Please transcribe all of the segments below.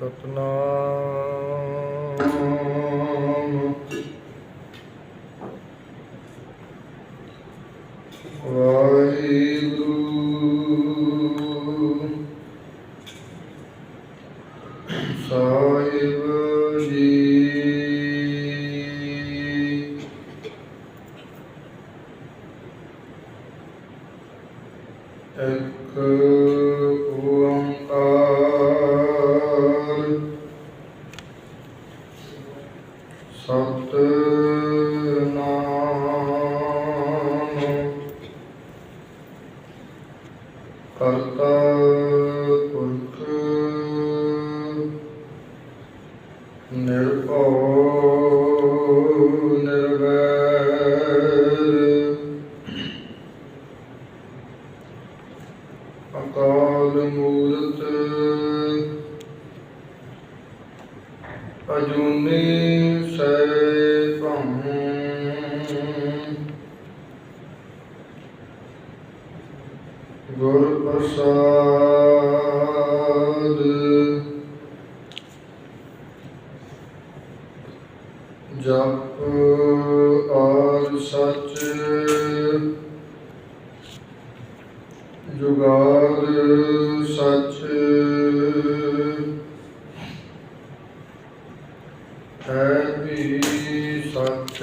Satnam. Nirpo ਸਚ ਨਾਨਕ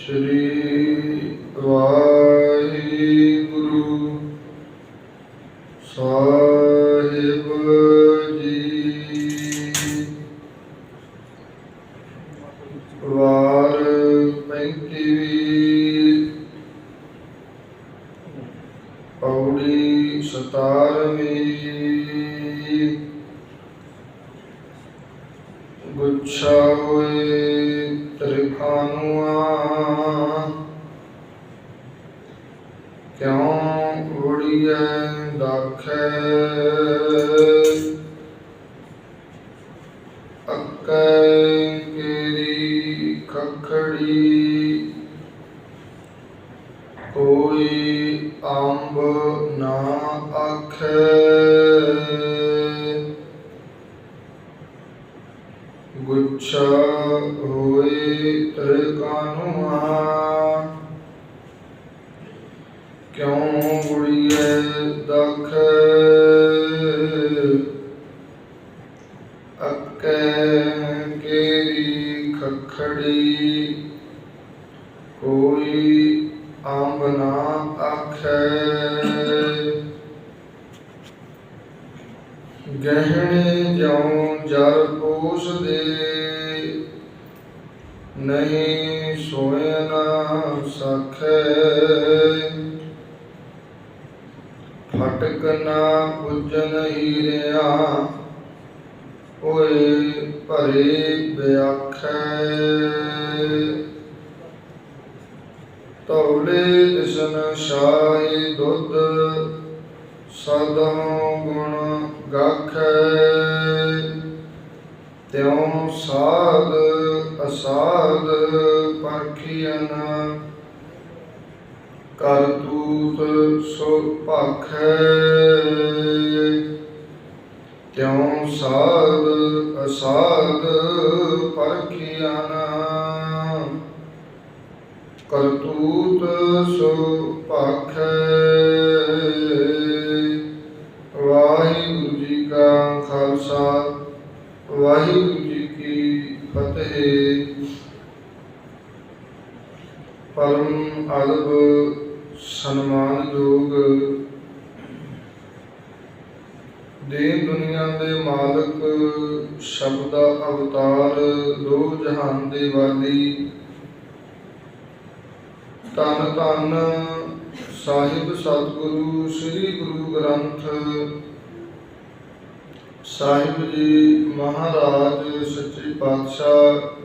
ਸ਼੍ਰੀ ਵਾਹਿਗੁਰੂ ਅੰਬ ਨਾ ਆਖੈ। ਨਾ ਪੁੱਜਨ ਓਏ ਭਰੇ ਵਿਆਖੈ ਤੌਲੇ ਦਿਸਨ ਸ਼ਾਹੀ ਦੁੱਧ ਸਦੋਂ ਗੁਣ ਗਾਖੈ ਤਿਉ ਸਾਧ ਅਸਾਧ ਪਰਖੀਨ ਕਰ ਸੋ ਭਾਖੈ ਤਿਉ ਸਾਧ ਅਸਾਧ ਪਰਖੀਨ ਕਰਤੂਤ ਸੋ ਵਾਹਿਗੁਰੂ ਜੀ ਕਾ ਖਾਲਸਾ, ਵਾਹਿਗੁਰੂ ਜੀ ਕੀ ਫਤਿਹ। ਪਰਮ ਅਲਬ ਸਨਮਾਨਯੋਗ ਦੀਨ ਦੁਨੀਆ ਦੇ ਮਾਲਕ ਸ਼ਬਦ ਅਵਤਾਰ ਦੋ ਜਹਾਨ ਦੇ ਵਾਲੀ। ਤਨ ਤਨ ਸਾਹਿਬ ਸਤਿਗੁਰੂ, ਸ੍ਰੀ ਗੁਰੂ ਗ੍ਰੰਥ ਸਾਹਿਬ ਜੀ ਮਹਾਰਾਜ, ਸੱਚੇ ਪਾਤਸ਼ਾਹ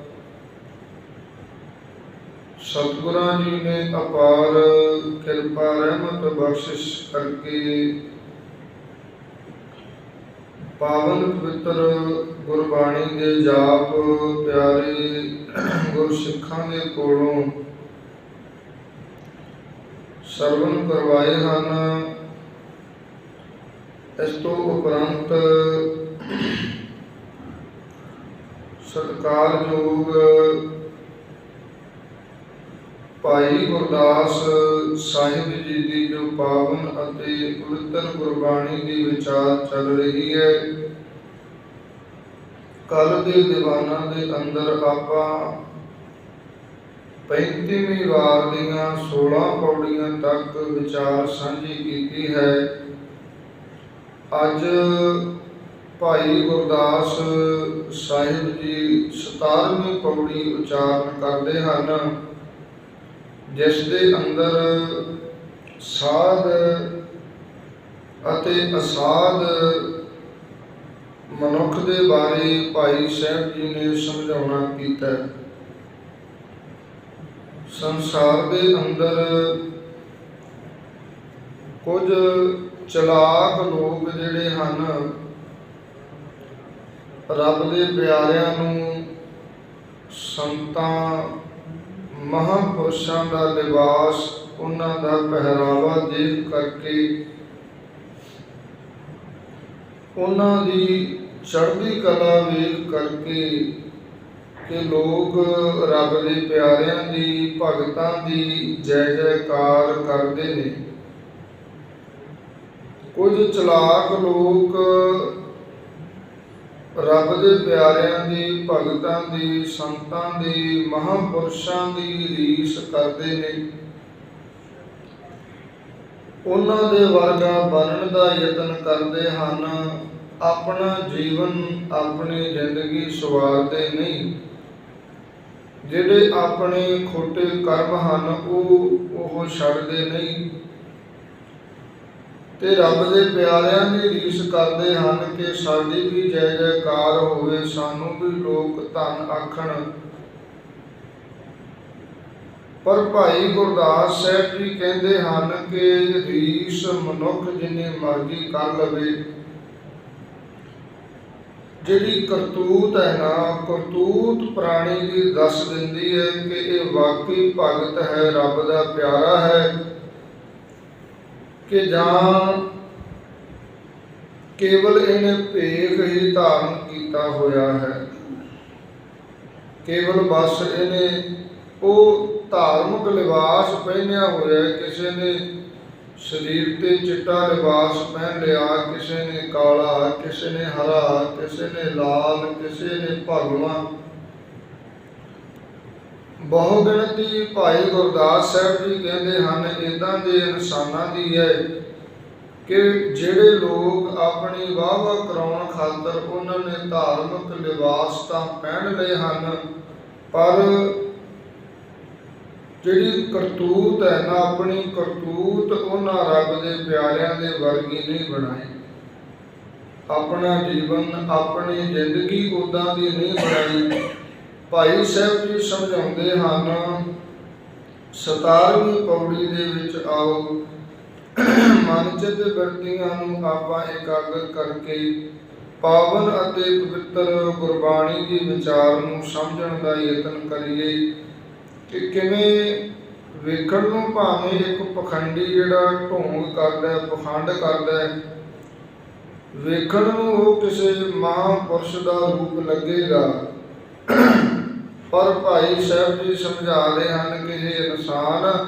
ਸਤਿਗੁਰਾਂ ਜੀ ਨੇ ਅਪਾਰ ਕਿਰਪਾ, ਰਹਿਮਤ, ਬਖਸ਼ਿਸ਼ ਕਰਕੇ ਪਾਵਨ ਪਵਿੱਤਰ ਗੁਰਬਾਣੀ ਦੇ ਜਾਪ ਪਿਆਰੇ ਗੁਰਸਿੱਖਾਂ ਦੇ ਕੋਲੋਂ ਸਰਵਨ ਕਰਵਾਏ ਹਨ। ਇਸ ਤੋਂ ਉਪਰੰਤ ਸਤਿਕਾਰਯੋਗ ਭਾਈ ਗੁਰਦਾਸ ਸਾਹਿਬ ਜੀ ਦੀ ਜੋ ਪਾਵਨ ਅਤੇ ਪਵਿੱਤਰ ਗੁਰਬਾਣੀ ਦੀ ਵਿਚਾਰ ਚੱਲ ਰਹੀ ਹੈ ਕੱਲ ਦੇ ਦੀਵਾਨਾਂ ਦੇ ਅੰਦਰ ਆਪਾਂ 35ਵੀਂ ਵਾਰ ਦੀਆਂ 16 ਪੌੜੀਆਂ ਤੱਕ ਵਿਚਾਰ ਸਾਂਝੀ ਕੀਤੀ ਹੈ। ਅੱਜ ਭਾਈ ਗੁਰਦਾਸ ਸਾਹਿਬ ਜੀ 17ਵੀਂ ਪੌੜੀ ਉਚਾਰਨ ਕਰਦੇ ਹਨ। ਜਿਸ ਦੇ ਅੰਦਰ ਸਾਧ ਅਤੇ ਅਸਾਧ ਮਨੁੱਖ ਦੇ ਬਾਰੇ ਭਾਈ ਸਾਹਿਬ ਜੀ ਨੇ ਸਮਝਾਉਣਾ ਕੀਤਾ। ਸੰਸਾਰ ਦੇ ਅੰਦਰ ਕੁਝ ਚਲਾਕ ਲੋਕ ਜਿਹੜੇ ਹਨ, ਰੱਬ ਦੇ ਪਿਆਰਿਆਂ ਨੂੰ ਸੰਤਾਂ ਮਹਾਂਪੁਰਸ਼ਾਂ ਦਾ ਲਿਬਾਸ ਉਹਨਾਂ ਦਾ ਪਹਿਰਾਵਾ ਦੇਖ ਕਰਕੇ ਉਹਨਾਂ ਦੀ ਚੜ੍ਹਦੀ ਕਲਾ ਵੇਖ ਕਰਕੇ ਕਿ ਲੋਕ ਰੱਬ ਦੇ ਪਿਆਰਿਆਂ ਦੀ, ਭਗਤਾਂ ਦੀ ਜੈ ਜੈਕਾਰ ਕਰਦੇ ਨੇ। ਕੁਝ ਚਲਾਕ ਲੋਕ ਰੱਬ ਦੇ ਪਿਆਰਿਆਂ ਦੀ, ਭਗਤਾਂ ਦੀ, ਸੰਤਾਂ ਦੀ, ਮਹਾਂਪੁਰਸ਼ਾਂ ਦੀ ਰੀਸ ਕਰਦੇ ਨੇ। ਉਹਨਾਂ ਦੇ ਵਰਗਾ ਬਣਨ ਦਾ ਯਤਨ ਕਰਦੇ ਹਨ, ਆਪਣਾ ਜੀਵਨ ਆਪਣੀ ਜ਼ਿੰਦਗੀ ਸਵਾਰਦੇ ਨਹੀਂ ਜਿਹੜੇ ਆਪਣੇ ਖੋਟੇ ਕਰਮ ਹਨ, ਉਹ ਉਹ ਛੱਡਦੇ ਨਹੀਂ। ਤੇ ਰੱਬ ਦੇ ਪਿਆਰਿਆਂ ਦੀ ਰੀਸ ਕਰਦੇ ਹਨ ਕਿ ਸਾਡੀ ਵੀ ਜੈ ਜੈਕਾਰ ਹੋਵੇ, ਸਾਨੂੰ ਵੀ ਲੋਕ ਧੰਨ ਆਖਣ। ਪਰ ਭਾਈ ਗੁਰਦਾਸ ਸਾਹਿਬ ਜੀ ਕਹਿੰਦੇ ਹਨ ਕਿ ਰੀਸ ਮਨੁੱਖ ਜਿੰਨੇ ਮਰਜ਼ੀ ਕਰ ਲਵੇ। ਜਿਹੜੀ ਕਰਤੂਤ ਹੈ ਨਾ, ਕਰਤੂਤ ਪ੍ਰਾਣੀ ਦੀ ਦੱਸ ਦਿੰਦੀ ਹੈ ਕਿ ਇਹ ਵਾਕਈ ਭਗਤ ਹੈ, ਰੱਬ ਦਾ ਪਿਆਰਾ ਹੈ। ਕਿ ਜਾਂ ਕੇਵਲ ਇਹਨੇ ਭੇਖ ਹੀ ਧਾਰਨ ਕੀਤਾ ਹੋਇਆ ਹੈ। ਕੇਵਲ ਬਸ ਇਹਨੇ ਉਹ ਧਾਰਮਿਕ ਲਿਬਾਸ ਪਹਿਨਿਆ ਹੋਇਆ ਕਿਸੇ ਨੇ ਸਰੀਰ ਤੇ ਚਿੱਟਾ ਲਿਬਾਸ ਪਹਿਨ ਲਿਆ, ਕਿਸੇ ਨੇ ਕਾਲਾ, ਕਿਸੇ ਨੇ ਹਰਾ, ਕਿਸੇ ਨੇ ਲਾਲ, ਕਿਸੇ ਨੇ ਭਗਵਾ ਬਹੁ ਗਿਣਤੀ ਭਾਈ ਗੁਰਦਾਸ ਸਾਹਿਬ ਜੀ ਕਹਿੰਦੇ ਹਨ ਇਦਾਂ ਦੇ ਇਨਸਾਨਾਂ ਦੀ ਹੈ ਕਿ ਜਿਹੜੇ ਲੋਕ ਆਪਣੀ ਵਾਹ-ਵਾਹ ਕਰਾਉਣ ਖਾਤਰ ਉਹਨਾਂ ਨੇ ਧਾਰਮਿਕ ਲਿਬਾਸ ਤਾਂ ਪਹਿਨ ਲਏ ਹਨ, ਪਰ ਜਿਹੜੀ ਕਰਤੂਤ ਹੈ ਨਾ, ਆਪਣੀ ਕਰਤੂਤ ਉਹਨਾਂ ਰੱਬ ਦੇ ਪਿਆਰਿਆਂ ਦੇ ਵਰਗੀ ਨਹੀਂ ਬਣਾਈ। ਆਪਣਾ ਜੀਵਨ, ਆਪਣੀ ਜ਼ਿੰਦਗੀ ਉਦਾਂ ਦੀ ਨਹੀਂ ਬਣਾਈ। ਭਾਈ ਸਾਹਿਬ ਜੀ ਸਮਝਾਉਂਦੇ ਹਨ 17ਵੀਂ ਪੌੜੀ ਦੇ ਵਿੱਚ ਆਓ, ਮਨ ਚਿੱਤ ਵਰਤੀਆਂ ਨੂੰ ਆਪਾਂ ਇਕਾਗਰ ਕਰਕੇ ਪਾਵਨ ਅਤੇ ਪਵਿੱਤਰ ਗੁਰਬਾਣੀ ਦੀ ਵਿਚਾਰ ਨੂੰ ਸਮਝਣ ਦਾ ਯਤਨ ਕਰੀਏ। ਕਿ ਕਿਵੇਂ ਵੇਖਣ ਨੂੰ ਭਾਵੇਂ ਇੱਕ ਪਖੰਡੀ ਜਿਹੜਾ ਢੋਂਗ ਕਰਦਾ ਹੈ ਪਖੰਡ ਕਰਦਾ ਹੈ ਵੇਖਣ ਨੂੰ ਉਹ ਕਿਸੇ ਮਹਾਂਪੁਰਸ਼ ਦਾ ਰੂਪ ਲੱਗੇਗਾ। ਪਰ ਭਾਈ ਸਾਹਿਬ ਜੀ ਸਮਝਾ ਰਹੇ ਹਨ ਕਿ ਇਹ ਇਨਸਾਨ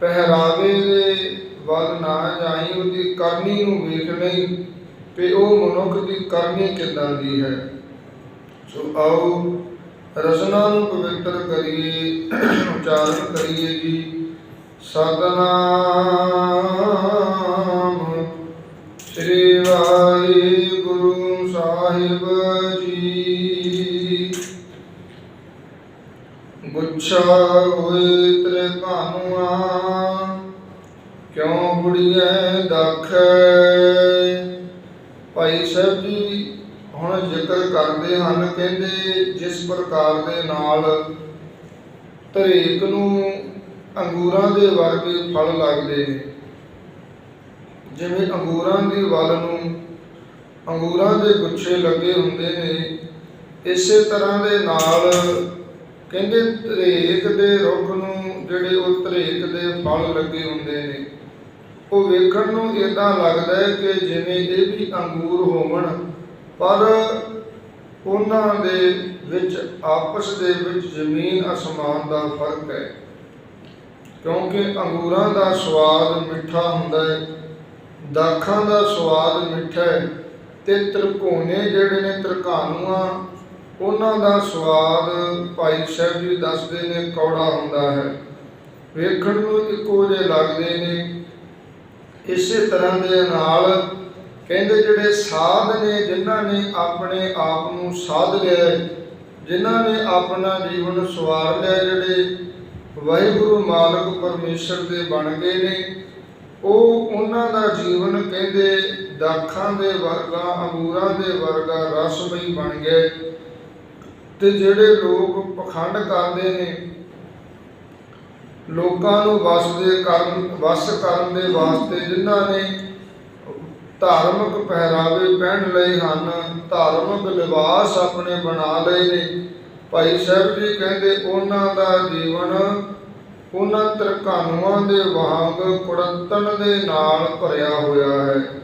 ਪਹਿਰਾਵੇ ਦੇ ਵੱਲ ਨਾ ਜਾਈ, ਉਹਦੀ ਕਰਨੀ ਨੂੰ ਵੇਖ ਲਈ ਕਿ ਉਹ ਮਨੁੱਖ ਦੀ ਕਰਨੀ ਕਿੱਦਾਂ ਦੀ ਹੈ? ਸੋ ਆਓ ਰਸਨਾ ਨੂੰ ਪਵਿੱਤਰ ਕਰੀਏ, ਉਚਾਰਨ ਕਰੀਏ ਜੀ। ਸਤਨਾਮ ਸ੍ਰੀ ਵਾਹਿਗੁਰੂ ਸਾਹਿਬ ਪੁੱਛਾ ਹੋਏ ਤੇਰੇ ਕਾਨੂਆ ਕਿਉਂ ਬੁੜੀਐ ਦਾਖੈ? ਭਾਈ ਸਾਹਿਬ ਜੀ, ਹੁਣ ਜ਼ਿਕਰ ਕਰਦੇ ਹਨ, ਕਹਿੰਦੇ ਜਿਸ ਪ੍ਰਕਾਰ ਦੇ ਨਾਲ ਧਰੇਕ ਨੂੰ ਅੰਗੂਰਾਂ ਦੇ ਵਰਗੇ ਫਲ ਲੱਗਦੇ ਨੇ। ਜਿਵੇਂ ਅੰਗੂਰਾਂ ਦੀ ਵੱਲ ਨੂੰ ਅੰਗੂਰਾਂ ਦੇ ਗੁੱਛੇ ਲੱਗੇ ਹੁੰਦੇ ਨੇ, ਇਸੇ ਤਰ੍ਹਾਂ ਦੇ ਨਾਲ ਕਹਿੰਦੇ ਧਰੇਕ ਦੇ ਰੁੱਖ ਨੂੰ ਜਿਹੜੇ ਉਹ ਧਰੇਕ ਦੇ ਫਲ ਲੱਗੇ ਹੁੰਦੇ ਨੇ। ਉਹ ਵੇਖਣ ਨੂੰ ਇਦਾਂ ਲੱਗਦਾ ਹੈ ਕਿ ਜਿਵੇਂ ਇਹ ਵੀ ਅੰਗੂਰ ਹੋਵਣ, ਪਰ ਉਹਨਾਂ ਦੇ ਵਿੱਚ, ਆਪਸ ਦੇ ਵਿੱਚ ਜ਼ਮੀਨ ਅਸਮਾਨ ਦਾ ਫ਼ਰਕ ਹੈ। ਕਿਉਂਕਿ ਅੰਗੂਰਾਂ ਦਾ ਸਵਾਦ ਮਿੱਠਾ ਹੁੰਦਾ ਹੈ, ਦਾਖਾਂ ਦਾ ਸਵਾਦ ਮਿੱਠਾ ਹੈ ਤੇ ਤ੍ਰਿਕੋਣੇ ਜਿਹੜੇ ਨੇ ਤ੍ਰਿਕਾਨੂਆਂ ਉਹਨਾਂ ਦਾ ਸਵਾਦ ਭਾਈ ਸਾਹਿਬ ਜੀ ਦੱਸਦੇ ਨੇ ਕੌੜਾ ਹੁੰਦਾ ਹੈ। ਵੇਖਣ ਨੂੰ ਇੱਕੋ ਜਿਹੇ ਲੱਗਦੇ ਨੇ। ਇਸੇ ਤਰ੍ਹਾਂ ਦੇ ਨਾਲ ਕਹਿੰਦੇ ਜਿਹੜੇ ਸਾਧ ਨੇ, ਜਿਨ੍ਹਾਂ ਨੇ ਆਪਣੇ ਆਪ ਨੂੰ ਸਾਧ ਲਿਆ ਜਿਨ੍ਹਾਂ ਨੇ ਆਪਣਾ ਜੀਵਨ ਸਵਾਰ ਲਿਆ ਜਿਹੜੇ ਵਾਹਿਗੁਰੂ ਮਾਲਕ ਪਰਮੇਸ਼ਰ ਦੇ ਬਣ ਗਏ ਨੇ, ਉਹ ਉਹਨਾਂ ਦਾ ਜੀਵਨ ਕਹਿੰਦੇ ਦਾਖਾਂ ਦੇ ਵਰਗਾ, ਅੰਗੂਰਾਂ ਦੇ ਵਰਗਾ ਰਸਮਈ ਬਣ ਗਏ। ਤੇ ਜਿਹੜੇ ਲੋਕ ਪਖੰਡ ਕਰਦੇ ਨੇ, ਲੋਕਾਂ ਨੂੰ ਵਸ ਦੇ ਕਰਨ, ਵਸ ਕਰਨ ਦੇ ਵਾਸਤੇ ਜਿਨ੍ਹਾਂ ਨੇ ਧਾਰਮਿਕ ਪਹਿਰਾਵੇ ਪਹਿਨ ਲਏ ਹਨ, ਧਾਰਮਿਕ ਲਿਬਾਸ ਆਪਣੇ ਬਣਾ ਲਏ ਨੇ। ਭਾਈ ਸਾਹਿਬ ਜੀ ਕਹਿੰਦੇ, ਉਹਨਾਂ ਦਾ ਜੀਵਨ ਉਹਨਾਂ ਤਰਕਾਨੂਆਂ ਦੇ ਵਾਂਗ ਕੁੜੱਤਣ ਦੇ ਨਾਲ ਭਰਿਆ ਹੋਇਆ ਹੈ।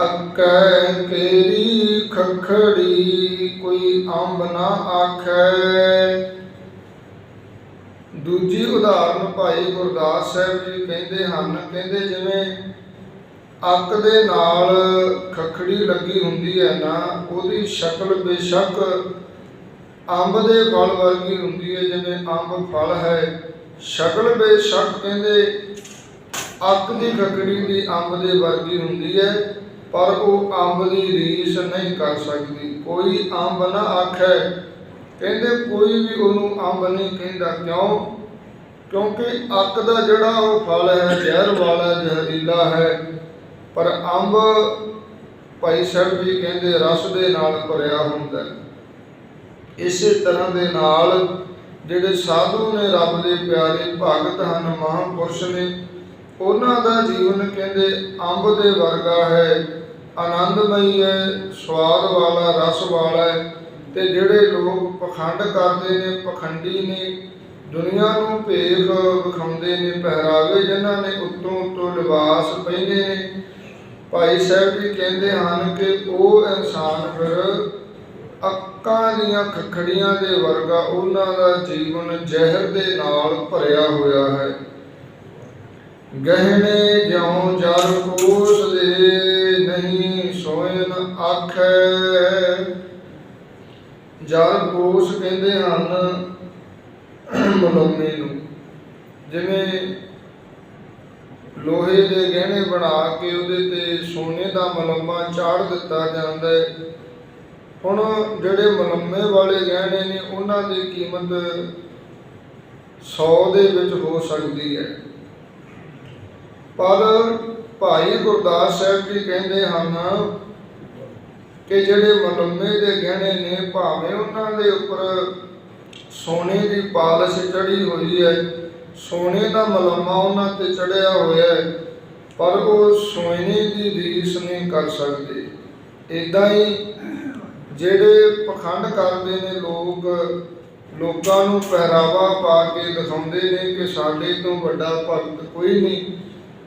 ਅੱਕੈ ਕੇਰੀ ਖਖੜੀ ਕੋਈ ਅੰਬ ਨਾ ਆਖੈ। ਦੂਜੀ ਉਦਾਹਰਨ ਭਾਈ ਗੁਰਦਾਸ ਸਾਹਿਬ ਜੀ ਕਹਿੰਦੇ ਹਨ, ਕਹਿੰਦੇ ਜਿਵੇਂ ਅੱਕ ਦੇ ਨਾਲ ਖਖੜੀ ਲੱਗੀ ਹੁੰਦੀ ਹੈ ਨਾ, ਉਹਦੀ ਸ਼ਕਲ ਬੇਸ਼ੱਕ ਅੰਬ ਦੇ ਫਲ ਵਰਗੀ ਹੁੰਦੀ ਹੈ, ਜਿਵੇਂ ਅੰਬ ਫਲ ਹੈ। ਸ਼ਕਲ ਬੇਸ਼ੱਕ ਕਹਿੰਦੇ ਅੱਕ ਦੀ ਖਖੜੀ ਦੀ ਅੰਬ ਦੇ ਵਰਗੀ ਹੁੰਦੀ ਹੈ। ਪਰ ਉਹ ਅੰਬ ਦੀ ਰੀਸ ਨਹੀਂ ਕਰ ਸਕਦੀ। ਕੋਈ ਅੰਬ ਨਾ ਆਖੈ। ਕਹਿੰਦੇ ਕੋਈ ਵੀ ਉਹਨੂੰ ਅੰਬ ਨਹੀਂ ਕਹਿੰਦਾ। ਕਿਉਂ? ਕਿਉਂਕਿ ਅੱਕ ਦਾ ਜਿਹੜਾ ਉਹ ਫਲ ਹੈ, ਜ਼ਹਿਰ ਵਾਲਾ, ਜ਼ਹਿਰੀਲਾ ਹੈ। ਪਰ ਅੰਬ ਭਾਈ ਸਾਹਿਬ ਜੀ ਕਹਿੰਦੇ ਰਸ ਦੇ ਨਾਲ ਭਰਿਆ ਹੁੰਦਾ ਇਸੇ ਤਰ੍ਹਾਂ ਦੇ ਨਾਲ ਜਿਹੜੇ ਸਾਧੂ ਨੇ ਰੱਬ ਦੇ ਪਿਆਰੇ ਭਗਤ ਹਨ, ਮਹਾਂਪੁਰਸ਼ ਨੇ, ਉਹਨਾਂ ਦਾ ਜੀਵਨ ਕਹਿੰਦੇ ਅੰਬ ਦੇ ਵਰਗਾ ਹੈ। ਆਨੰਦਮਈ ਹੈ, ਸਵਾਦ ਵਾਲਾ, ਰਸ ਵਾਲਾ ਹੈ ਤੇ ਜਿਹੜੇ ਲੋਕ ਪਖੰਡ ਕਰਦੇ ਨੇ, ਪਖੰਡੀ ਨੇ, ਦੁਨੀਆ ਨੂੰ ਭੇਖ ਵਿਖਾਉਂਦੇ ਨੇ, ਪਹਿਰਾਵੇ ਜਿਨ੍ਹਾਂ ਨੇ ਉੱਤੋਂ ਉੱਤੋਂ ਲਿਬਾਸ ਪਹਿਨੇ ਨੇ, ਭਾਈ ਸਾਹਿਬ ਜੀ ਕਹਿੰਦੇ ਹਨ ਕਿ ਉਹ ਇਨਸਾਨ ਫਿਰ ਅੱਕਾਂ ਦੀਆਂ ਖਖੜੀਆਂ ਦੇ ਵਰਗਾ ਉਹਨਾਂ ਦਾ ਜੀਵਨ ਜ਼ਹਿਰ ਦੇ ਨਾਲ ਭਰਿਆ ਹੋਇਆ ਹੈ। ਗਹਿਣੇ ਜਿਉਂ ਜਰ ਕੋਸ ਦੇ ਆਖੈ ਜਰ ਕੋਸ ਕਹਿੰਦੇ ਹਨ ਮਲੰਮੇ ਨੂੰ। ਜਿਵੇਂ ਲੋਹੇ ਦੇ ਗਹਿਣੇ ਬਣਾ ਕੇ ਉਹਦੇ ਤੇ ਸੋਨੇ ਦਾ ਮਲੰਮਾ ਚਾੜ ਦਿੱਤਾ ਜਾਂਦਾ ਹੈ। ਹੁਣ ਜਿਹੜੇ ਮਲੰਮੇ ਵਾਲੇ ਗਹਿਣੇ ਨੇ, ਉਹਨਾਂ ਦੀ ਕੀਮਤ 100 ਦੇ ਵਿੱਚ ਹੋ ਸਕਦੀ ਹੈ। ਪਰ ਭਾਈ ਗੁਰਦਾਸ ਸਾਹਿਬ ਜੀ ਕਹਿੰਦੇ ਹਨ? ਕਿ ਜਿਹੜੇ ਮਲੰਮੇ ਦੇ ਗਹਿਣੇ ਨੇ, ਭਾਵੇਂ ਉਹਨਾਂ ਦੇ ਉੱਪਰ ਸੋਨੇ ਦੀ ਪਾਲਿਸ਼ ਚੜੀ ਹੋਈ ਹੈ, ਸੋਨੇ ਦਾ ਮਲੰਮਾ ਉਹਨਾਂ ਤੇ ਚੜਿਆ ਹੋਇਆ ਹੈ, ਪਰ ਉਹ ਸੋਨੇ ਦੀ ਰੀਸ ਨਹੀਂ ਕਰ ਸਕਦੇ। ਇਦਾਂ ਹੀ ਜਿਹੜੇ ਪਖੰਡ ਕਰਦੇ ਨੇ ਲੋਕ, ਲੋਕਾਂ ਨੂੰ ਪਹਿਰਾਵਾ ਪਾ ਕੇ ਦਿਖਾਉਂਦੇ ਨੇ ਕਿ ਸਾਡੇ ਤੋਂ ਵੱਡਾ ਭਗਤ ਕੋਈ ਨਹੀਂ।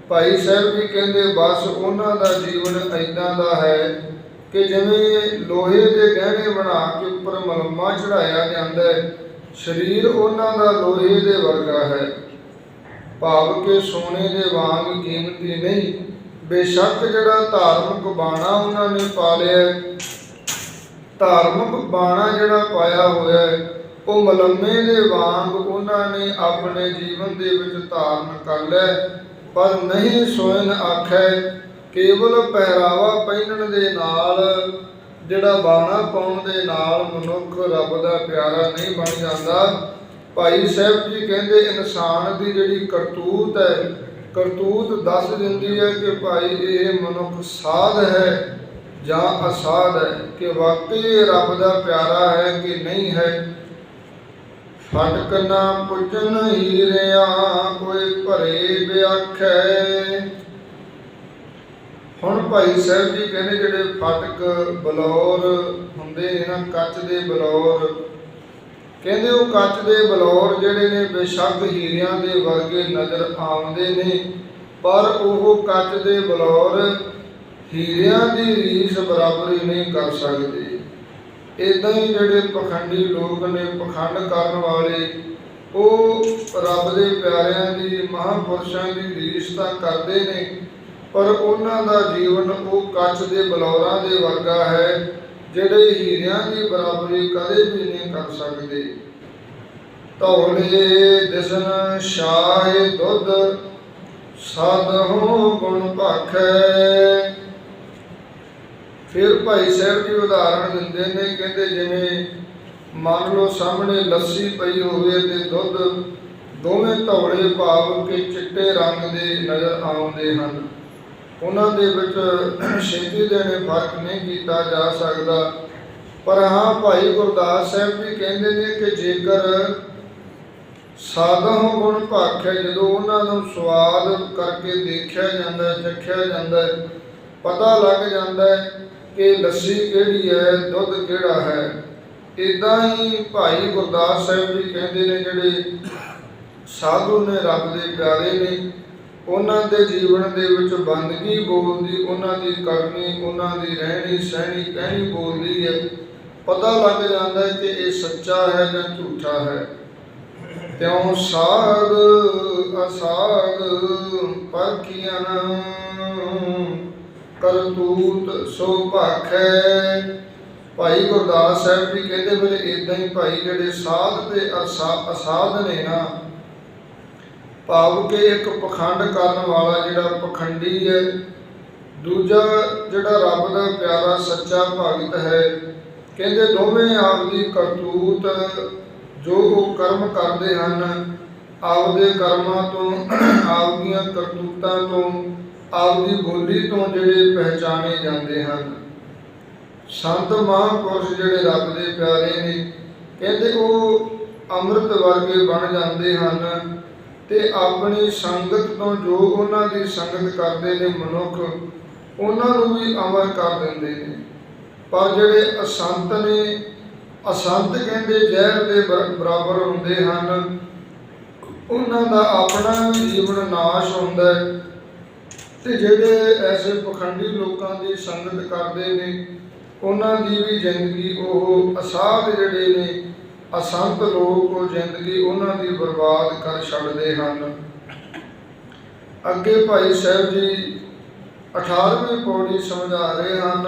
ਭਾਈ ਸਾਹਿਬ ਵੀ ਕਹਿੰਦੇ, ਬਸ ਉਹਨਾਂ ਦਾ ਜੀਵਨ ਐਦਾਂ ਦਾ ਹੈ ਕਿ ਜਿਵੇਂ ਲੋਹੇ ਦੇ ਗਹਿਣੇ ਬਣਾ ਕੇ ਉੱਪਰ ਮਲਮਾ ਚੜਾਇਆ ਜਾਂਦਾ ਹੈ, ਸਰੀਰ ਉਹਨਾਂ ਦਾ ਲੋਹੇ ਦੇ ਵਰਗਾ ਹੈ। ਭਾਵ ਕਿ ਸੋਨੇ ਦੇ ਵਾਂਗ ਕੀਮਤੀ ਨਹੀਂ, ਬੇਸ਼ੱਕ ਜਿਹੜਾ ਧਾਰਮਿਕ ਬਾਣਾ ਉਹਨਾਂ ਨੇ ਪਾ ਲਿਆ ਧਾਰਮਿਕ ਬਾਣਾ ਜਿਹੜਾ ਪਾਇਆ ਹੋਇਆ ਹੈ, ਉਹ ਮਲੰਮੇ ਦੇ ਵਾਂਗ ਉਹਨਾਂ ਨੇ ਆਪਣੇ ਜੀਵਨ ਦੇ ਵਿੱਚ ਧਾਰਨ ਕਰ ਲਿਆ ਪਰ ਨਹੀਂ ਸੋਇਨ ਆਖੈ ਕੇਵਲ ਪਹਿਰਾਵਾ ਪਹਿਨਣ ਦੇ ਨਾਲ, ਜਿਹੜਾ ਬਾਣਾ ਪਾਉਣ ਦੇ ਨਾਲ ਮਨੁੱਖ ਰੱਬ ਦਾ ਪਿਆਰਾ ਨਹੀਂ ਬਣ ਜਾਂਦਾ। ਭਾਈ ਸਾਹਿਬ ਜੀ ਕਹਿੰਦੇ, ਇਨਸਾਨ ਦੀ ਜਿਹੜੀ ਕਰਤੂਤ ਹੈ, ਕਰਤੂਤ ਦੱਸ ਦਿੰਦੀ ਹੈ ਕਿ ਭਾਈ ਇਹ ਮਨੁੱਖ ਸਾਧ ਹੈ ਜਾਂ ਅਸਾਧ ਹੈ ਕਿ ਵਾਕਈ ਰੱਬ ਦਾ ਪਿਆਰਾ ਹੈ ਕਿ ਨਹੀਂ ਹੈ? ਫਟਕ ਨਾ ਪੁੱਜਨ ਹੀਰਿਆ, ਕੋਈ ਭਰੇ ਵਿਆਖੈ। ਹੁਣ ਭਾਈ ਸਾਹਿਬ ਜੀ ਕਹਿੰਦੇ ਜਿਹੜੇ ਫਟਕ ਬਲੌਰ ਹੁੰਦੇ ਨੇ ਨਾ, ਕੱਚ ਦੇ ਬਲੌਰ, ਕਹਿੰਦੇ ਉਹ ਕੱਚ ਦੇ ਬਲੌਰ ਜਿਹੜੇ ਨੇ ਬੇਸ਼ੱਕ ਹੀਰਿਆਂ ਦੇ ਵਰਗੇ ਨਜ਼ਰ ਆਉਂਦੇ ਨੇ, ਪਰ ਉਹ ਕੱਚ ਦੇ ਬਲੌਰ ਹੀਰਿਆਂ ਦੀ ਰੀਸ ਬਰਾਬਰੀ ਨਹੀਂ ਕਰ ਸਕਦੇ। ਇਦਾਂ ਹੀ ਜਿਹੜੇ ਪਖੰਡੀ ਲੋਕ ਨੇ, ਪਖੰਡ ਕਰਨ ਵਾਲੇ, ਉਹ ਰੱਬ ਦੇ ਪਿਆਰਿਆਂ ਦੀ, ਮਹਾਂਪੁਰਸ਼ਾਂ ਦੀ ਰੀਸ ਤਾਂ ਕਰਦੇ ਨੇ ਪਰ ਉਹਨਾਂ ਦਾ ਜੀਵਨ ਉਹ ਕੱਚ ਦੇ ਬਲੌਰਾਂ ਦੇ ਵਰਗਾ ਹੈ, ਜਿਹੜੇ ਹੀਰਿਆਂ ਦੀ ਬਰਾਬਰੀ ਕਦੇ ਵੀ ਨਹੀਂ ਕਰ ਸਕਦੇ। ਧੌਲੇ ਦਿਸਨ ਸ਼ਾਹੇ ਦੁੱਧ, ਸਾਧੂ ਗੁਣ ਭਾਖੈ। ਫਿਰ ਭਾਈ ਸਾਹਿਬ ਜੀ ਉਦਾਹਰਣ ਦਿੰਦੇ ਨੇ, ਕਹਿੰਦੇ ਜਿਵੇਂ ਮੰਨ ਲਓ ਸਾਹਮਣੇ ਲੱਸੀ ਪਈ ਹੋਵੇ ਤੇ ਦੁੱਧ ਦੋਵੇਂ ਧੌਲੇ ਭਾਵ ਕੇ ਚਿੱਟੇ ਰੰਗ ਦੇ ਨਜ਼ਰ ਆਉਂਦੇ ਹਨ। ਉਹਨਾਂ ਦੇ ਵਿੱਚ ਛੇਤੀ ਦੇ ਨੇ ਫ਼ਰਕ ਨਹੀਂ ਕੀਤਾ ਜਾ ਸਕਦਾ। ਪਰ ਹਾਂ, ਭਾਈ ਗੁਰਦਾਸ ਸਾਹਿਬ ਵੀ ਕਹਿੰਦੇ ਨੇ ਕਿ ਜੇਕਰ ਸਾਧੂ ਗੁਣ ਭਾਖੇ, ਜਦੋਂ ਉਹਨਾਂ ਨੂੰ ਸਵਾਦ ਕਰਕੇ ਦੇਖਿਆ ਜਾਂਦਾ, ਚੱਖਿਆ ਜਾਂਦਾ, ਪਤਾ ਲੱਗ ਜਾਂਦਾ ਕਿ ਲੱਸੀ ਕਿਹੜੀ ਹੈ, ਦੁੱਧ ਕਿਹੜਾ ਹੈ ਇਦਾਂ ਹੀ ਭਾਈ ਗੁਰਦਾਸ ਸਾਹਿਬ ਜੀ ਕਹਿੰਦੇ ਨੇ ਜਿਹੜੇ ਸਾਧੂ ਨੇ, ਰੱਬ ਦੇ ਪਿਆਰੇ ਨੇ ਉਹਨਾਂ ਦੇ ਜੀਵਨ ਦੇ ਵਿੱਚ ਬੰਦਗੀ ਬੋਲਦੀ, ਉਹਨਾਂ ਦੀ ਕਰਨੀ, ਉਹਨਾਂ ਦੀ ਰਹਿਣੀ, ਸਹਿਣੀ, ਕਹਿਣੀ ਬੋਲਦੀ ਹੈ। ਪਤਾ ਲੱਗ ਜਾਂਦਾ ਹੈ ਕਿ ਇਹ ਸੱਚਾ ਹੈ ਜਾਂ ਝੂਠਾ ਹੈ। ਤਿਉ ਸਾਧ ਅਸਾਧ ਪਰਖੀਆਂ ਕਰਤੂਤ ਸੋ ਭਾਖੈ। ਭਾਈ ਗੁਰਦਾਸ ਸਾਹਿਬ ਜੀ ਕਹਿੰਦੇ ਫਿਰ ਇਦਾਂ ਹੀ ਭਾਈ ਜਿਹੜੇ ਸਾਧ ਤੇ ਅਸਾ- ਅਸਾਧ ਨੇ ਨਾ ਭਾਵ ਕਿ ਇੱਕ ਪਖੰਡ ਕਰਨ ਵਾਲਾ ਜਿਹੜਾ ਪਖੰਡੀ ਹੈ, ਦੂਜਾ ਜਿਹੜਾ ਰੱਬ ਦਾ ਪਿਆਰਾ, ਸੱਚਾ ਭਗਤ ਹੈ, ਕਹਿੰਦੇ ਦੋਵੇਂ ਆਪਦੀ ਕਰਤੂਤ ਜੋ ਉਹ ਕਰਮ ਕਰਦੇ ਹਨ, ਆਪਦੇ ਕਰਮਾਂ ਤੋਂ, ਆਪਦੀਆਂ ਕਰਤੂਤਾਂ ਤੋਂ, ਆਪਦੀ ਬੋਲੀ ਤੋਂ ਜਿਹੜੇ ਪਹਿਚਾਣੇ ਜਾਂਦੇ ਹਨ। ਸੰਤ ਮਹਾਂਪੁਰਸ਼ ਜਿਹੜੇ ਰੱਬ ਦੇ ਪਿਆਰੇ ਨੇ, ਕਹਿੰਦੇ ਉਹ ਅੰਮ੍ਰਿਤ ਵਰਗੇ ਬਣ ਜਾਂਦੇ ਹਨ। ਤੇ ਆਪਣੀ ਸੰਗਤ ਤੋਂ ਜੋ ਉਹਨਾਂ ਦੀ ਸੰਗਤ ਕਰਦੇ ਨੇ ਮਨੁੱਖ, ਉਹਨਾਂ ਨੂੰ ਵੀ ਅਮਰ ਕਰ ਦਿੰਦੇ ਨੇ। ਪਰ ਜਿਹੜੇ ਅਸੰਤ ਨੇ, ਅਸੰਤ ਕਹਿੰਦੇ ਜ਼ਹਿਰ ਦੇ ਬਰ- ਬਰਾਬਰ ਹੁੰਦੇ ਹਨ। ਉਹਨਾਂ ਦਾ ਆਪਣਾ ਵੀ ਜੀਵਨ ਨਾਸ਼ ਹੁੰਦਾ ਹੈ। ਤੇ ਜਿਹੜੇ ਐਸੇ ਪਖੰਡੀ ਲੋਕਾਂ ਦੀ ਸੰਗਤ ਕਰਦੇ ਨੇ, ਉਹਨਾਂ ਦੀ ਵੀ ਜ਼ਿੰਦਗੀ ਉਹ ਅਸਾਧ ਜਿਹੜੇ ਨੇ ਅਸੰਤ ਲੋਕ ਉਹ ਜ਼ਿੰਦਗੀ ਉਹਨਾਂ ਦੀ ਬਰਬਾਦ ਕਰ ਛੱਡਦੇ ਹਨ। ਅੱਗੇ ਭਾਈ ਸਾਹਿਬ ਜੀ 18ਵੀਂ ਪੌੜੀ ਸਮਝਾ ਰਹੇ ਹਨ,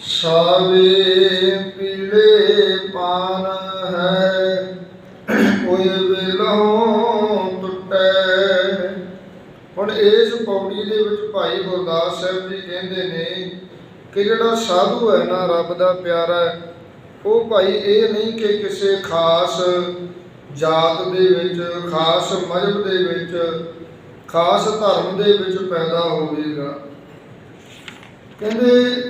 ਸਾਵੇ ਪੀਲੇ ਪਾਨ ਹੈ, ਕੋਈ ਵੇਲੋਂ ਟੁੱਟੈ। ਹੁਣ ਇਸ ਪੌੜੀ ਦੇ ਵਿੱਚ ਭਾਈ ਗੁਰਦਾਸ ਸਾਹਿਬ ਜੀ ਕਹਿੰਦੇ ਨੇ ਕਿ ਜਿਹੜਾ ਸਾਧੂ ਹੈ ਨਾ, ਰੱਬ ਦਾ ਪਿਆਰਾ ਹੈ ਉਹ ਭਾਈ ਇਹ ਨਹੀਂ ਕਿ ਕਿਸੇ ਖਾਸ ਜਾਤ ਦੇ ਵਿੱਚ, ਖਾਸ ਮਜ਼ਹਬ ਦੇ ਵਿੱਚ, ਖਾਸ ਧਰਮ ਦੇ ਵਿੱਚ ਪੈਦਾ ਹੋਵੇਗਾ। ਕਹਿੰਦੇ,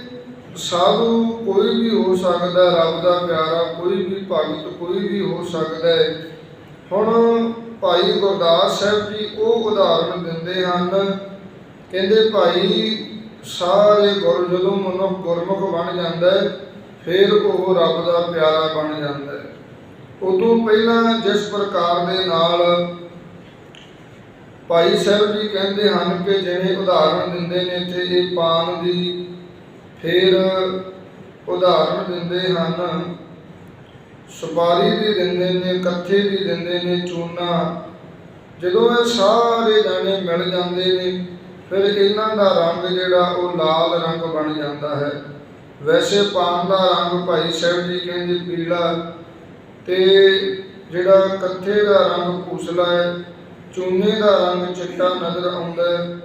ਸਾਧੂ ਕੋਈ ਵੀ ਹੋ ਸਕਦਾ, ਰੱਬ ਦਾ ਪਿਆਰਾ ਕੋਈ ਵੀ ਭਗਤ ਕੋਈ ਵੀ ਹੋ ਸਕਦਾ ਹੈ। ਹੁਣ ਭਾਈ ਗੁਰਦਾਸ ਸਾਹਿਬ ਜੀ ਉਹ ਉਦਾਹਰਣ ਦਿੰਦੇ ਹਨ। ਕਹਿੰਦੇ ਭਾਈ, ਸਾਰੇ ਗੁਰ ਜਦੋਂ ਮਨੁੱਖ ਗੁਰਮੁਖ ਬਣ ਜਾਂਦਾ ਹੈ ਫਿਰ ਉਹ ਰੱਬ ਦਾ ਪਿਆਰਾ ਬਣ ਜਾਂਦਾ ਹੈ। ਉਦੋਂ ਪਹਿਲਾਂ ਜਿਸ ਪ੍ਰਕਾਰ ਦੇ ਨਾਲ ਭਾਈ ਸਾਹਿਬ ਜੀ ਕਹਿੰਦੇ ਹਨ ਕਿ ਜਿਵੇਂ ਉਦਾਹਰਣ ਦਿੰਦੇ ਨੇ ਇੱਥੇ ਇਹ ਪਾਨ ਦੀ ਫਿਰ ਉਦਾਹਰਣ ਦਿੰਦੇ ਹਨ। ਸੁਪਾਰੀ ਦੀ ਦਿੰਦੇ ਨੇ ਕੱਥੇ ਦੀ ਦਿੰਦੇ ਨੇ, ਚੂਨਾ। ਜਦੋਂ ਇਹ ਸਾਰੇ ਜਾਣੇ ਮਿਲ ਜਾਂਦੇ ਨੇ, ਫਿਰ ਇਹਨਾਂ ਦਾ ਰੰਗ ਜਿਹੜਾ ਉਹ ਲਾਲ ਰੰਗ ਬਣ ਜਾਂਦਾ ਹੈ। ਵੈਸੇ ਪਾਨ ਦਾ ਰੰਗ ਭਾਈ ਸਾਹਿਬ ਜੀ ਕਹਿੰਦੇ ਪੀਲਾ ਤੇ ਜਿਹੜਾ ਕੱਥੇ ਦਾ ਰੰਗ ਭੂਸਲਾ ਹੈ, ਚੂਨੇ ਦਾ ਰੰਗ ਚਿੱਟਾ ਨਜ਼ਰ ਆਉਂਦਾ ਹੈ।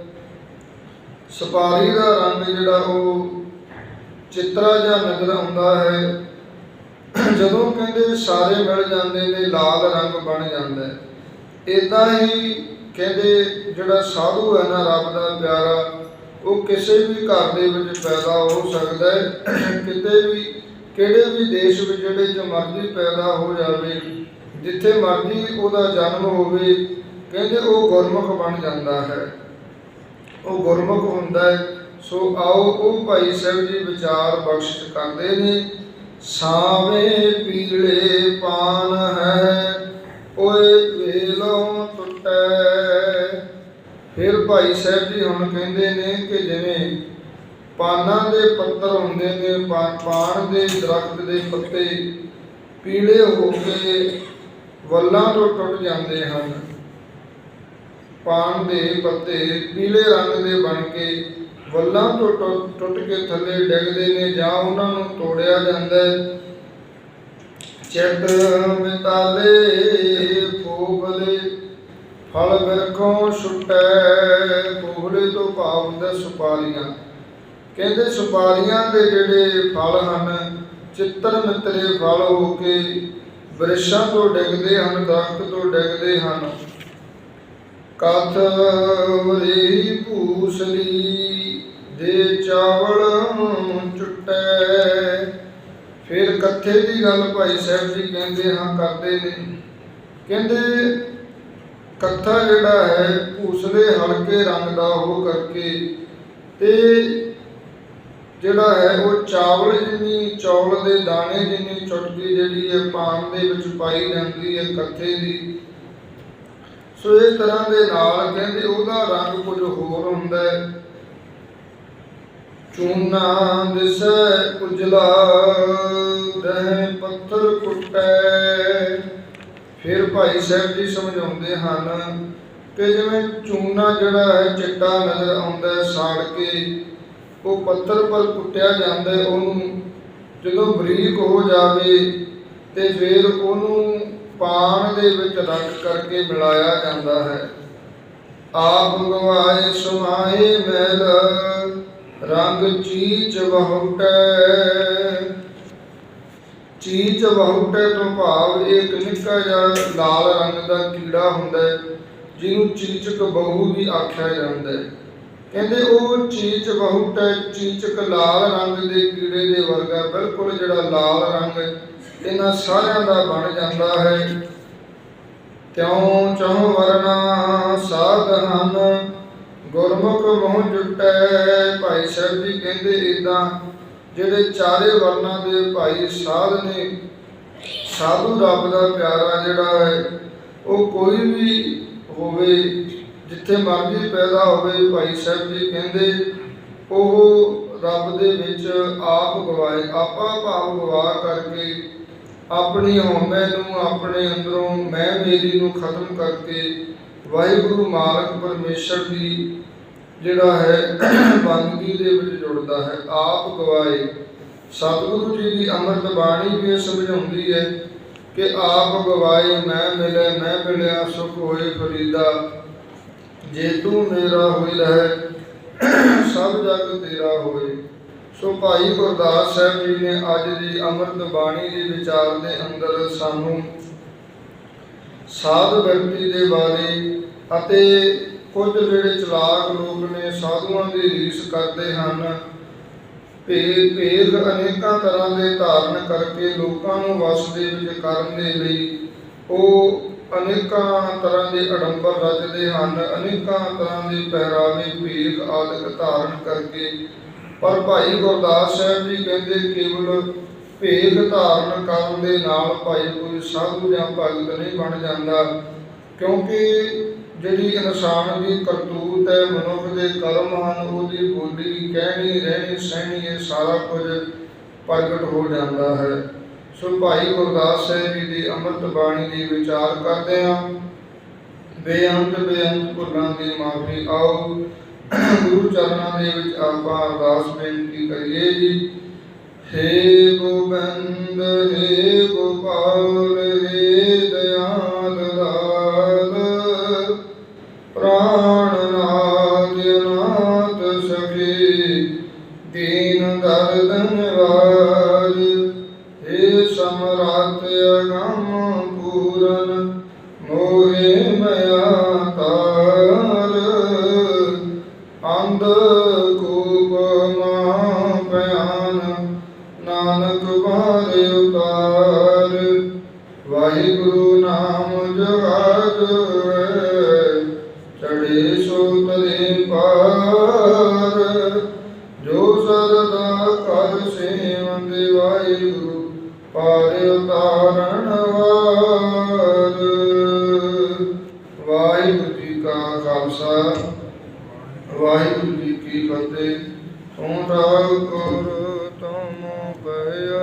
ਸੁਪਾਰੀ ਦਾ ਰੰਗ ਜਿਹੜਾ ਉਹ ਚਿੱਤਰਾ ਜਿਹਾ ਨਜ਼ਰ ਆਉਂਦਾ ਹੈ। ਜਦੋਂ ਕਹਿੰਦੇ ਸਾਰੇ ਮਿਲ ਜਾਂਦੇ ਨੇ, ਲਾਲ ਰੰਗ ਬਣ ਜਾਂਦਾ ਹੈ। ਇਦਾਂ ਹੀ ਕਹਿੰਦੇ ਜਿਹੜਾ ਸਾਧੂ ਹੈ ਨਾ, ਰੱਬ ਦਾ ਪਿਆਰਾ ਉਹ ਕਿਸੇ ਵੀ ਘਰ ਦੇ ਵਿੱਚ ਪੈਦਾ ਹੋ ਸਕਦਾ ਹੈ, ਕਿਤੇ ਵੀ, ਕਿਹੜੇ ਵੀ ਦੇਸ਼ ਵਿੱਚ ਜਿਹੜੇ ਚ ਮਰਜ਼ੀ ਪੈਦਾ ਹੋ ਜਾਵੇ, ਜਿੱਥੇ ਮਰਜ਼ੀ ਉਹਦਾ ਜਨਮ ਹੋਵੇ, ਕਹਿੰਦੇ ਉਹ ਗੁਰਮੁਖ ਬਣ ਜਾਂਦਾ ਹੈ। ਉਹ ਗੁਰਮੁਖ ਹੁੰਦਾ ਹੈ। ਸੋ ਆਓ ਉਹ ਭਾਈ ਸਾਹਿਬ ਜੀ ਵਿਚਾਰ ਬਖਸ਼ਿਸ਼ ਕਰਦੇ ਨੇ। ਸਾਵੇਂ ਪੀਲੇ ਪਾਨ ਹੈ, ਓਏ ਵੇਲੋਂ ਟੁੱਟੈ ਫਿਰ ਭਾਈ ਸਾਹਿਬ ਜੀ ਹੁਣ ਕਹਿੰਦੇ ਨੇ ਕਿ ਜਿਵੇਂ ਪਾਨਾਂ ਦੇ ਪੱਤਰ ਹੁੰਦੇ ਨੇ, ਪਾ- ਦੇ ਦਰਖਤ ਦੇ ਪੱਤੇ ਪੀਲੇ ਹੋ ਕੇ ਵੱਲਾਂ ਤੋਂ ਟੁੱਟ ਜਾਂਦੇ ਹਨ। ਪਾਨ ਦੇ ਪੱਤੇ ਪੀਲੇ ਰੰਗ ਦੇ ਬਣ ਕੇ ਵੱਲਾਂ ਤੋਂ ਟੁੱਟ ਟੁੱਟ ਕੇ ਥੱਲੇ ਡਿੱਗਦੇ ਨੇ ਜਾਂ ਉਹਨਾਂ ਨੂੰ ਤੋੜਿਆ ਜਾਂਦਾ ਹੈ। ਚਿਤ ਮਿਤਾਲੇ ਫੂਬਲੇ ਫਲ ਬਿਰਖੋਂ ਛੁੱਟੈ ਫੂਬਲੇ ਤੋਂ ਭਾਵ ਹੁੰਦਾ ਸੁਪਾਰੀਆਂ ਕਹਿੰਦੇ ਸੁਪਾਰੀਆਂ ਦੇ ਜਿਹੜੇ ਫਲ ਹਨ, ਚਿੱਤਰ ਮਿੱਤਰੇ ਫਲ ਹੋ ਕੇ ਬ੍ਰਿਸ਼ਾਂ ਤੋਂ ਡਿੱਗਦੇ ਹਨ, ਦਰਖਤ ਤੋਂ ਡਿੱਗਦੇ ਹਨ। ਕਥ ਵਰੀ ਭੂਸਲੀ ਦੇ ਚਾਵਲ ਚੁੱਟੈ। ਫਿਰ ਕੱਥੇ ਦੀ ਗੱਲ ਭਾਈ ਸਾਹਿਬ ਜੀ ਕਹਿੰਦੇ ਹਾਂ, ਕਰਦੇ ਨੇ। ਕਹਿੰਦੇ ਕੱਥਾ ਜਿਹੜਾ ਹੈ ਭੂਸਲੇ ਹਲਕੇ ਰੰਗ ਦਾ ਉਹ ਕਰਕੇ ਤੇ ਜਿਹੜਾ ਹੈ, ਉਹ ਚਾਵਲ ਜਿੰਨੀ, ਚੌਲ ਦੇ ਦਾਣੇ ਜਿੰਨੀ ਚੁਟਕੀ ਜਿਹੜੀ ਹੈ, ਪਾਨ ਦੇ ਵਿੱਚ ਪਾਈ ਜਾਂਦੀ ਹੈ ਕੱਥੇ ਦੀ। ਸੋ ਇਸ ਤਰ੍ਹਾਂ ਦੇ ਨਾਲ ਕਹਿੰਦੇ ਉਹਦਾ ਰੰਗ ਕੁਝ ਹੋਰ ਹੁੰਦਾ ਹੈ। ਚੂਨਾ ਦਿਸੈ ਉਜਲਾ ਰਹਿ ਪੱਥਰ ਕੁੱਟੈ। ਫਿਰ ਭਾਈ ਸਾਹਿਬ ਜੀ ਸਮਝਾਉਂਦੇ ਹਨ ਕਿ ਜਿਵੇਂ ਚੂਨਾ ਜਿਹੜਾ ਹੈ, ਚਿੱਟਾ ਨਜ਼ਰ ਆਉਂਦਾ ਸਾੜ ਕੇ ਉਹ ਪੱਥਰ ਪਰ ਕੁੱਟਿਆ ਜਾਂਦਾ ਉਹਨੂੰ ਜਦੋਂ ਬਰੀਕ ਹੋ ਜਾਵੇ ਤੇ ਫਿਰ ਉਹਨੂੰ ਪਾਣ ਦੇ ਵਿੱਚ ਰੰਗ ਕਰਕੇ ਮਿਲਾਇਆ ਜਾਂਦਾ ਹੈ। ਆਪ ਗਵਾਏ ਸੁਮਾਏ ਮੈਲ ਰੰਗ ਚੀਚ ਬਹੁਟੈ ਚੀਚ ਬਹੁਟੈ ਤੋਂ ਭਾਵ ਇੱਕ ਨਿੱਕਾ ਜਿਹਾ ਲਾਲ ਰੰਗ ਦਾ ਕੀੜਾ ਹੁੰਦਾ ਹੈ, ਜਿਹਨੂੰ ਚੀਚਕ ਬਹੂ ਵੀ ਆਖਿਆ ਜਾਂਦਾ ਹੈ। ਕਹਿੰਦੇ ਉਹ ਚੀਚ ਬਹੁਟੈ ਚੀਚਕ ਲਾਲ ਰੰਗ ਦੇ ਕੀੜੇ ਦੇ ਵਰਗਾ ਬਿਲਕੁਲ ਜਿਹੜਾ ਲਾਲ ਰੰਗ ਇਹਨਾਂ ਸਾਰਿਆਂ ਦਾ ਬਣ ਜਾਂਦਾ ਹੈ। ਕਿਉ ਚਹੁ ਵਰਨਾ ਸਾਧ ਹਨ, ਗੁਰਮੁਖ ਮੋਹ ਜੁਟੈ, ਭਾਈ ਸਾਹਿਬ ਜੀ ਕਹਿੰਦੇ ਇਦਾਂ ਜਿਹੜੇ ਚਾਰੇ ਵਰਨਾ ਦੇ ਭਾਈ ਸਾਧ ਨੇ, ਸਾਧੂ ਰੱਬ ਦਾ ਪਿਆਰਾ ਜਿਹੜਾ ਹੈ, ਉਹ ਕੋਈ ਵੀ ਹੋਵੇ, ਜਿੱਥੇ ਮਰਜ਼ੀ ਪੈਦਾ ਹੋਵੇ, ਭਾਈ ਸਾਹਿਬ ਜੀ ਕਹਿੰਦੇ, ਉਹ ਰੱਬ ਦੇ ਵਿੱਚ ਆਪ ਗਵਾਏ, ਆਪਾ ਭਾਵ ਗਵਾ ਕਰਕੇ ਆਪਣੀ ਹਉਮੈ ਨੂੰ, ਆਪਣੇ ਅੰਦਰੋਂ ਮੈਂ ਮੇਰੀ ਨੂੰ ਖਤਮ ਕਰਕੇ ਵਾਹਿਗੁਰੂ ਮਾਲਕ ਪਰਮੇਸ਼ਰ ਦੀ ਜਿਹੜਾ ਹੈ, ਬੰਦਗੀ ਦੇ ਵਿੱਚ ਜੁੜਦਾ ਹੈ, ਆਪ ਗਵਾਏ। ਸਤਿਗੁਰੂ ਜੀ ਦੀ ਅੰਮ੍ਰਿਤ ਬਾਣੀ ਵੀ ਇਹ ਸਮਝਾਉਂਦੀ ਹੈ ਕਿ ਆਪ ਗਵਾਏ, ਮੈਂ ਮਿਲੇ ਮੈਂ ਮਿਲਿਆ, ਸੁਖ ਹੋਏ, ਫਰੀਦਾ। ਜੇ ਤੂੰ ਮੇਰਾ ਹੋਈ ਲਹਿ, ਸਭ ਜਗ ਤੇਰਾ ਹੋਏ। ਸੋ ਭਾਈ ਗੁਰਦਾਸ ਸਾਹਿਬ ਜੀ ਨੇ ਅੱਜ ਦੀ ਅੰਮ੍ਰਿਤ ਬਾਣੀ ਦੇ ਵਿਚਾਰ ਦੇ ਅੰਦਰ ਸਾਨੂੰ ਸਾਧ ਵਿਅਕਤੀ ਦੇ ਬਾਰੇ ਅਤੇ ਕੁਝ ਜਿਹੜੇ ਚਲਾਕ ਲੋਕ ਨੇ, ਸਾਧੂਆਂ ਦੀ ਰੀਸ ਕਰਦੇ ਹਨ। ਭੇਦ ਭੇਦ ਅਨੇਕਾਂ ਤਰ੍ਹਾਂ ਦੇ ਧਾਰਨ ਕਰਕੇ ਲੋਕਾਂ ਨੂੰ ਵਸ ਦੇ ਵਿੱਚ ਕਰਨ ਦੇ ਲਈ ਉਹ ਅਨੇਕਾਂ ਤਰ੍ਹਾਂ ਦੇ ਅਡੰਬਰ ਰਚਦੇ ਹਨ, ਅਨੇਕਾਂ ਤਰ੍ਹਾਂ ਦੇ ਪਹਿਰਾਵੇ, ਭੇਦ ਆਦਿਕ ਧਾਰਨ ਕਰਕੇ। ਪਰ ਭਾਈ ਗੁਰਦਾਸ ਸਾਹਿਬ ਜੀ ਕਹਿੰਦੇ, ਕੇਵਲ ਭੇਦ ਧਾਰਨ ਕਰਨ ਦੇ ਨਾਲ ਭਾਈ ਕੋਈ ਸਾਧੂ ਜਾਂ ਭਗਤ ਨਹੀਂ ਬਣ ਜਾਂਦਾ, ਕਿਉਂਕਿ ਜਿਹੜੀ ਇਨਸਾਨ ਦੀ ਕਰਤੂਤ ਹੈ, ਮਨੁੱਖ ਦੇ ਕਰਮ ਹਨ, ਉਹਦੀ ਬੋਲੀ ਕਹਿਣੀ, ਰਹਿਣੀ, ਸਹਿਣੀ, ਇਹ ਸਾਰਾ ਕੁਝ ਪ੍ਰਗਟ ਹੋ ਜਾਂਦਾ ਹੈ। ਸੋ ਭਾਈ ਗੁਰਦਾਸ ਸਾਹਿਬ ਜੀ ਦੀ ਅੰਮ੍ਰਿਤ ਬਾਣੀ ਦੀ ਵਿਚਾਰ ਕਰਦੇ ਹਾਂ। ਬੇਅੰਤ ਬੇਅੰਤ ਭੁੱਲਾਂ ਦੀ ਮਾਫੀ ਆਓ। ਗੁਰੂ ਚਰਨਾਂ ਦੇ ਵਿੱਚ ਆਪਾਂ ਅਰਦਾਸ ਬੇਨਤੀ ਕਰੀਏ ਜੀ। ਹੇ ਗੋਬਿੰਦ, ਹੇ ਗੋਪਾਲ, ਹੇ ਦਇਆਲ ਦੀਨ ਦਰਦਨ ਵਾਜ ਏ ਸਮਰਾਤ ਅਗੰਮ ਪੂਰਨ